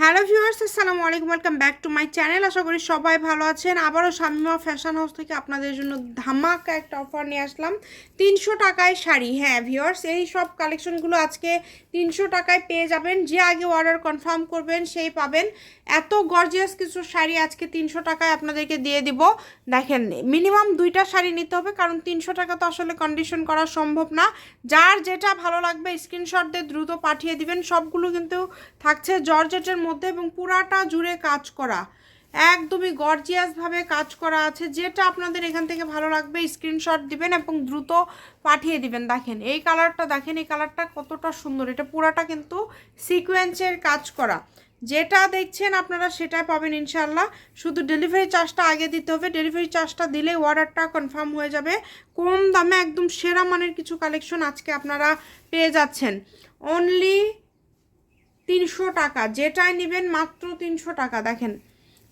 Hello viewers, আসসালামু আলাইকুম, welcome back to my channel. আশা করি সবাই ভালো আছেন। আবারও শামিমা ফ্যাশন হাউস থেকে আপনাদের জন্য ধামাকা একটা অফার নিয়ে আসলাম। তিনশো টাকায় শাড়ি। হ্যাঁ ভিউয়ার্স, এই সব কালেকশনগুলো আজকে তিনশো টাকায় পেয়ে যাবেন। যে আগে অর্ডার কনফার্ম করবেন, সেই পাবেন। এত গর্জিয়াস কিছু শাড়ি আজকে তিনশো টাকায় আপনাদেরকে দিয়ে দিব। দেখেন মিনিমাম দুইটা শাড়ি নিতে হবে, কারণ তিনশো টাকা তো আসলে কন্ডিশন করা সম্ভব না। যার যেটা ভালো লাগবে স্ক্রিনশট দিয়ে দ্রুত পাঠিয়ে দিবেন। সবগুলো কিন্তু থাকছে জর্জেটের মধ্যে এবং পুরাটা জুড়ে কাজ করা। একদমই গর্জিয়াসভাবে কাজ করা আছে, যেটা আপনাদের এখান থেকে ভালো লাগবে স্ক্রিনশট দিবেন এবং দ্রুত পাঠিয়ে দিবেন। দেখেন, এই কালারটা দেখেন, এই কালারটা কতটা সুন্দর। এটা পুরাটা কিন্তু সিকোয়েন্সের কাজ করা। যেটা দেখছেন আপনারা সেটাই পাবেন ইনশাল্লাহ শুধু ডেলিভারি চার্জটা আগে দিতে হবে। ডেলিভারি চার্জটা দিলে অর্ডারটা কনফার্ম হয়ে যাবে। কম দামে একদম সেরা মানের কিছু কালেকশন আজকে আপনারা পেয়ে যাচ্ছেন। অনলি তিনশো টাকা। যেটাই নেবেন মাত্র তিনশো টাকা। দেখেন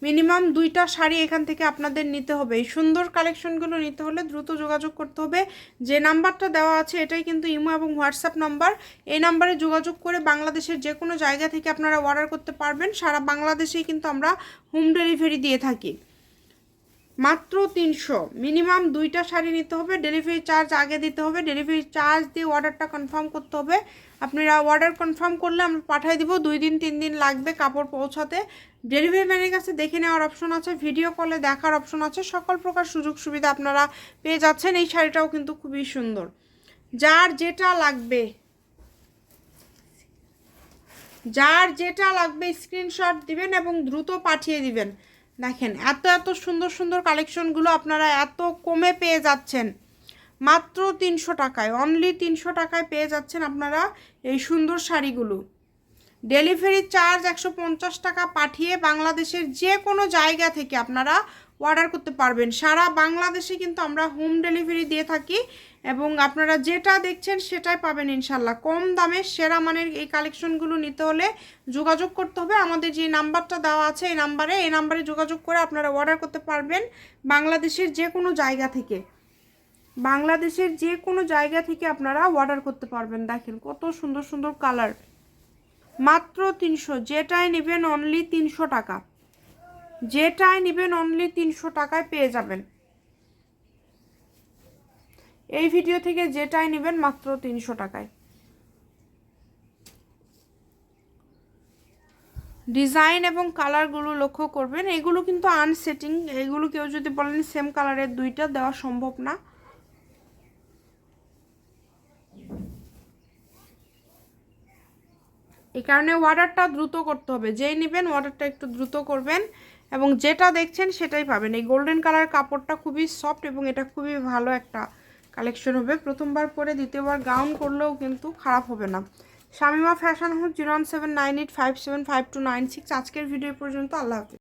মিনিমাম দুইটা শাড়ি এখান থেকে আপনাদের নিতে হবে। এই সুন্দর কালেকশনগুলো নিতে হলে দ্রুত যোগাযোগ করতে হবে। যে নাম্বারটা দেওয়া আছে, এটাই কিন্তু ইমো এবং হোয়াটসঅ্যাপ নাম্বার। এই নাম্বারে যোগাযোগ করে বাংলাদেশের যে কোনো জায়গা থেকে আপনারা অর্ডার করতে পারবেন। সারা বাংলাদেশেই কিন্তু আমরা হোম ডেলিভারি দিয়ে থাকি। মাত্র তিনশো। মিনিমাম দুইটা শাড়ি নিতে হবে ডেলিভারি চার্জ আগে দিতে হবে ডেলিভারি চার্জ দিয়ে অর্ডারটা কনফার্ম করতে হবে। আপনারা অর্ডার কনফার্ম করলে আমরা পাঠিয়ে দিব, দুই দিন, তিন দিন লাগবে কাপড় পৌঁছাতে। ডেলিভারি ম্যানের কাছে দেখে নেওয়ার অপশন আছে ভিডিও কলে দেখার অপশন আছে, সকল প্রকার সুযোগ সুবিধা আপনারা পেয়ে যাচ্ছেন। এই শাড়িটাও কিন্তু খুবই সুন্দর। যার যেটা লাগবে, যার যেটা লাগবে স্ক্রিনশট দিবেন এবং দ্রুত পাঠিয়ে দিবেন। দেখেন, এত এত সুন্দর সুন্দর কালেকশনগুলো আপনারা এত কমে পেয়ে যাচ্ছেন। মাত্র তিনশো টাকায় অনলি তিনশো টাকায় পেয়ে যাচ্ছেন আপনারা এই সুন্দর শাড়িগুলো। ডেলিভারি চার্জ একশো পঞ্চাশ টাকা পাঠিয়ে বাংলাদেশের যে কোনো জায়গা থেকে আপনারা অর্ডার করতে পারবেন। সারা বাংলাদেশে কিন্তু আমরা হোম ডেলিভারি দিয়ে থাকি এবং আপনারা যেটা দেখছেন সেটাই পাবেন ইনশাল্লাহ কম দামে সেরা মানের এই কালেকশনগুলো নিতে হলে যোগাযোগ করতে হবে। আমাদের যে নাম্বারটা দেওয়া আছে এই নাম্বারে এই নাম্বারে যোগাযোগ করে আপনারা অর্ডার করতে পারবেন বাংলাদেশের যে কোনো জায়গা থেকে। বাংলাদেশের যে কোনো জায়গা থেকে আপনারা অর্ডার করতে পারবেন। দেখেন কত সুন্দর সুন্দর কালার মাত্র তিনশো, যেটাই নেবেন অনলি তিনশো টাকা। যেটাই নেবেন অনলি তিনশো টাকায় পেয়ে যাবেন। এই ভিডিও থেকে যেটাই নেবেন মাত্র তিনশো টাকায়। ডিজাইন এবং কালারগুলো লক্ষ্য করবেন, এগুলো কিন্তু আনসেটিং এগুলো কেউ যদি বলেন সেম কালারের দুইটা দেওয়া সম্ভব না। এই কারণে অর্ডারটা দ্রুত করতে হবে। যেই নেবেন অর্ডারটা একটু দ্রুত করবেন। এবং যেটা দেখছেন সেটাই পাবেন। এই গোল্ডেন কালার কাপড়টা খুবই সফট এবং এটা খুবই ভালো একটা কালেকশন হবে। প্রথমবার পরে দ্বিতীয়বার গাউন করলেও কিন্তু খারাপ হবে না। শামিমা ফ্যাশন হোক zero one seven nine eight five seven five two nine six আজকের ভিডিও পর্যন্ত। আল্লাহ হাফিজ।